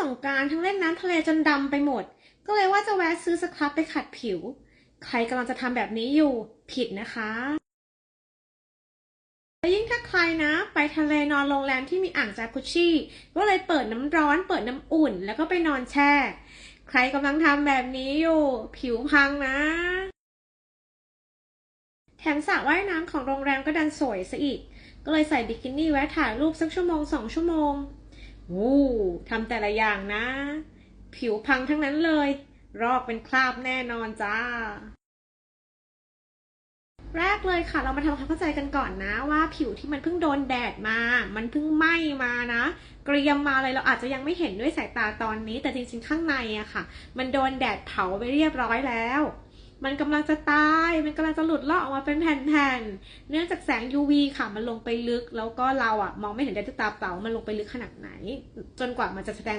สงการทั้งเล่นน้ำทะเลจนดำไปหมด ก็เลยว่าจะแวะซื้อสครับไปขัดผิว ใครกำลังจะทำแบบนี้อยู่ ผิดนะคะและยิ่งถ้าใครนะ ไปทะเลนอนโรงแรมที่มีอ่างจากุชชี่ก็เลยเปิดน้ำร้อน เปิดน้ำอุ่น แล้วก็ไปนอนแช่ ใครกำลังทำแบบนี้อยู่ ผิวพังนะ แถมสระว่ายน้ำของโรงแรมก็ดันสวยซะอีก ก็เลยใส่บิกินี่แวะถ่ายรูปสักชั่วโมงสองชั่วโมง วู้ทำแต่ละอย่างนะ ผิวพังทั้งนั้นเลย รอกเป็นคราบแน่นอนจ้า แรกเลยค่ะ เรามาทำความเข้าใจกันก่อนนะ ว่าผิวที่มันเพิ่งโดนแดดมา มันเพิ่งไหม้มานะเกรียมมาเลยเราอาจจะยังไม่เห็นด้วยสายตาตอนนี้ แต่จริงๆข้างในอะค่ะ มันโดนแดดเผาไปเรียบร้อยแล้ว มันกำลังจะตาย มันกำลังจะหลุดลอกออกมาเป็นแผ่นๆ เนื่องจากแสง UV ค่ะ มันลงไปลึก แล้วก็เราอะมองไม่เห็นได้ด้วยตาเปล่ามันลงไปลึกขนาดไหน จนกว่ามันจะแสดง